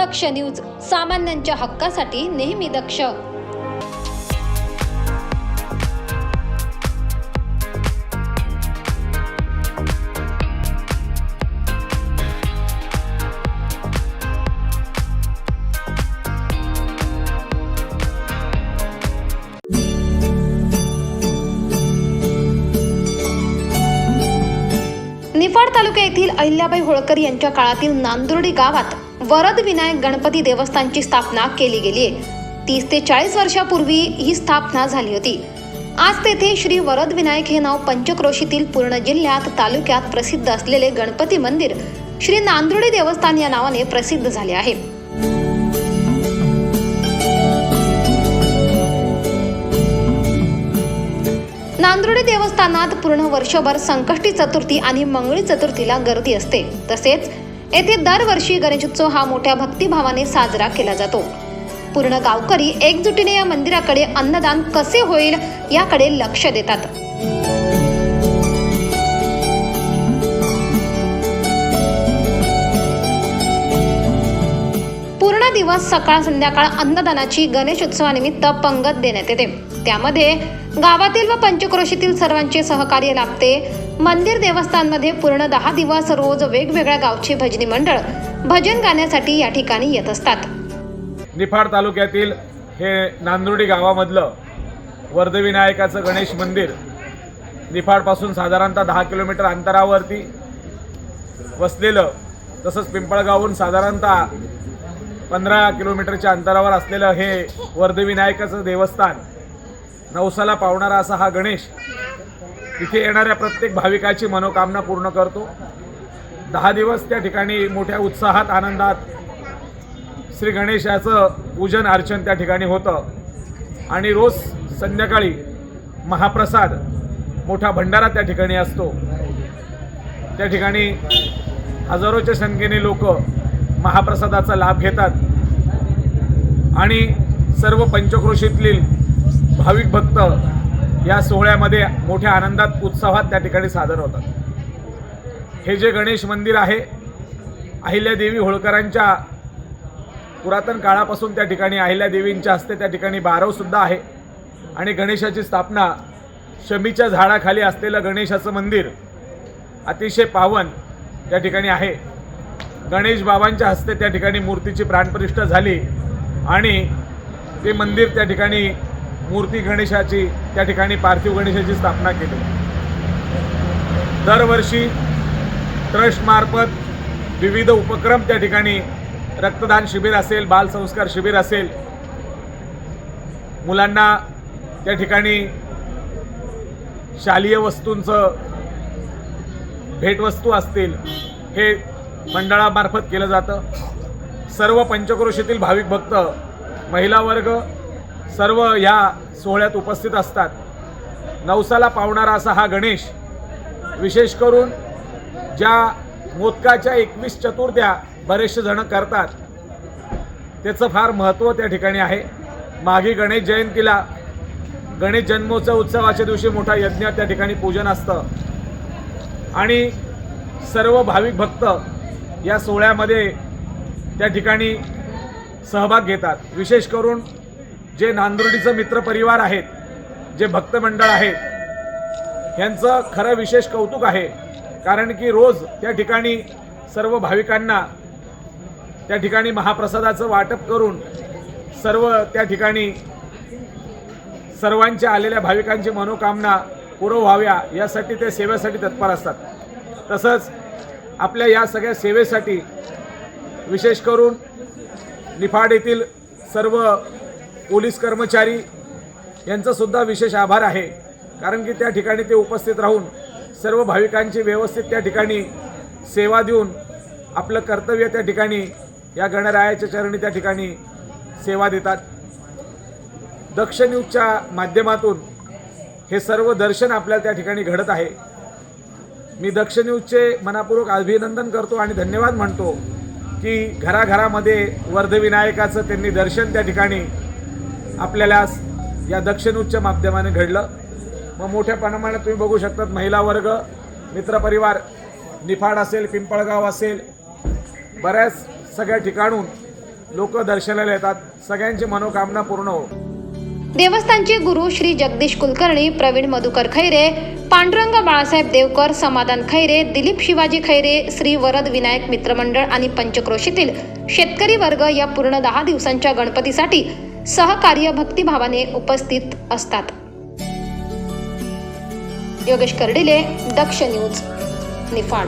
दक्ष news सामान्यांच्या हक्कासाठी नेहमी दक्ष. निफाड तालुका येथील अहिल्याबाई होळकर यांच्या काळातील नांदुर्डी गावात वरद विनायक गणपती देवस्थानची स्थापना केली गेली आहे. तीस ते चाळीस वर्षापूर्वी ही स्थापना झाली होती. आज तेथे श्री वरद विनायक हे नाव पंचक्रोशीतील पूर्ण जिल्ह्यात तालुक्यात प्रसिद्ध असलेले गणपती मंदिर श्री नांदुर्डी देवस्थान या नावाने प्रसिद्ध झाले आहे. नांदुर्डी देवस्थानात पूर्ण वर्षभर संकष्टी चतुर्थी आणि मंगळी चतुर्थीला गर्दी असते. तसेच येथे दरवर्षी गणेशोत्सव हा मोठ्या भक्तिभावाने साजरा केला जातो. पूर्ण गावकरी एकजुटीने या मंदिराकडे अन्नदान कसे होईल याकडे लक्ष देतात. पूर्ण दिवस सकाळ संध्याकाळ अन्नदानाची गणेशोत्सवानिमित्त पंगत देण्यात येते. त्यामध्ये गावातील व पंचक्रोशीतील सर्वांचे सहकार्य लाभते. मंदिर देवस्थानमध्ये पूर्ण दहा दिवस रोज वेगवेगळ्या गावचे भजनी मंडळ भजन गाण्यासाठी या ठिकाणी येत असतात. निफाड तालुक्यातील हे नांदुर्डी गावामधलं वर्धविनायकाचं गणेश मंदिर निफाडपासून साधारणतः दहा किलोमीटर अंतरावरती वसलेलं तसंच पिंपळगावहून साधारणतः पंधरा किलोमीटरच्या अंतरावर असलेलं हे वर्धविनायकाचं देवस्थान नवसाला पावणारा असा हा गणेश इथे येणाऱ्या प्रत्येक भाविकाची मनोकामना पूर्ण करतो. दहा दिवस त्या ठिकाणी मोठ्या उत्साहात आनंदात श्री गणेशाचं पूजन अर्चन त्या ठिकाणी होतं. आणि रोज संध्याकाळी महाप्रसाद मोठा भंडारा त्या ठिकाणी असतो. त्या ठिकाणी हजारोच्या संख्येने लोक महाप्रसादाचा लाभ घेतात. आणि सर्व पंचक्रोशीतील भाविक भक्त या सोहळ्यामध्ये मोठ्या आनंदात उत्साहात त्या ठिकाणी सादर होतात. हे जे गणेश मंदिर आहे अहिल्यादेवी होळकरांच्या पुरातन काळापासून त्या ठिकाणी अहिल्यादेवींच्या हस्ते त्या ठिकाणी बारवसुद्धा आहे आणि गणेशाची स्थापना शमीच्या झाडाखाली असलेलं गणेशाचं मंदिर अतिशय पावन त्या ठिकाणी आहे. गणेश बाबांच्या हस्ते त्या ठिकाणी मूर्तीची प्राणप्रतिष्ठा झाली आणि ते मंदिर त्या ठिकाणी मूर्ती गणेशाची त्या ठिकाणी पार्थिव गणेशाची स्थापना केली. दरवर्षी ट्रस्टमार्फत विविध उपक्रम त्या ठिकाणी रक्तदान शिबिर असेल बालसंस्कार शिबिर असेल मुलांना त्या ठिकाणी शालेय वस्तूंचं भेटवस्तू असतील हे मंडळामार्फत केलं जातं. सर्व पंचक्रोशीतील भाविक भक्त महिला वर्ग सर्व या सोहळ्यात उपस्थित असतात. नवसाला पावणारा असा हा गणेश विशेष करून ज्या मोदकाच्या एकवीस चतुर्थ्या बरेचसे जण करतात त्याचं फार महत्त्व त्या ठिकाणी आहे. मागे गणेश जयंतीला गणेश जन्मोत्सव उत्सवाच्या दिवशी मोठा यज्ञ त्या ठिकाणी पूजन असतं. आणि सर्व भाविक भक्त या सोहळ्यामध्ये त्या ठिकाणी सहभाग घेतात. विशेष करून जे नांदुर्डीचं मित्रपरिवार आहेत जे भक्त मंडळ आहेत यांचं खरं विशेष कौतुक आहे. कारण की रोज त्या ठिकाणी सर्व भाविकांना त्या ठिकाणी महाप्रसादाचं वाटप करून सर्व त्या ठिकाणी सर्वांच्या आलेल्या भाविकांची मनोकामना पूर्ण व्हाव्या यासाठी ते सेवेसाठी तत्पर असतात. तसंच आपल्या या सगळ्या सेवेसाठी विशेष करून निफाड येथील सर्व पोलीस कर्मचारी यांचासुद्धा विशेष आभार आहे. कारण की त्या ठिकाणी ते उपस्थित राहून सर्व भाविकांची व्यवस्थित त्या ठिकाणी सेवा देऊन आपलं कर्तव्य त्या ठिकाणी या गणरायाच्या चरणी त्या ठिकाणी सेवा देतात. दक्ष न्यूजच्या माध्यमातून हे सर्व दर्शन आपल्याला त्या ठिकाणी घडत आहे. मी दक्ष न्यूजचे मनापूर्वक अभिनंदन करतो आणि धन्यवाद म्हणतो की घराघरामध्ये वर्धविनायकाचं त्यांनी दर्शन त्या ठिकाणी आपल्याला या दक्षिण उच्च माध्यमाने घडलं. मग मोठ्या प्रमाणात तुम्ही बघू शकतात महिला वर्ग मित्रपरिवार निफाड असेल पिंपळगाव असेल बऱ्याच सगळ्या ठिकाणून लोक दर्शनाला येतात. सगळ्यांची मनोकामना पूर्ण हो. देवस्थानचे गुरु श्री जगदीश कुलकर्णी प्रवीण मधुकर खैरे पांडुरंग बाळासाहेब देवकर समाधान खैरे दिलीप शिवाजी खैरे श्री वरद विनायक मित्रमंडळ आणि पंचक्रोशीतील शेतकरी वर्ग या पूर्ण दहा दिवसांच्या गणपतीसाठी सहकार्य भक्तिभावाने उपस्थित असतात. योगेश कर्डिले दक्ष न्यूज निफाड.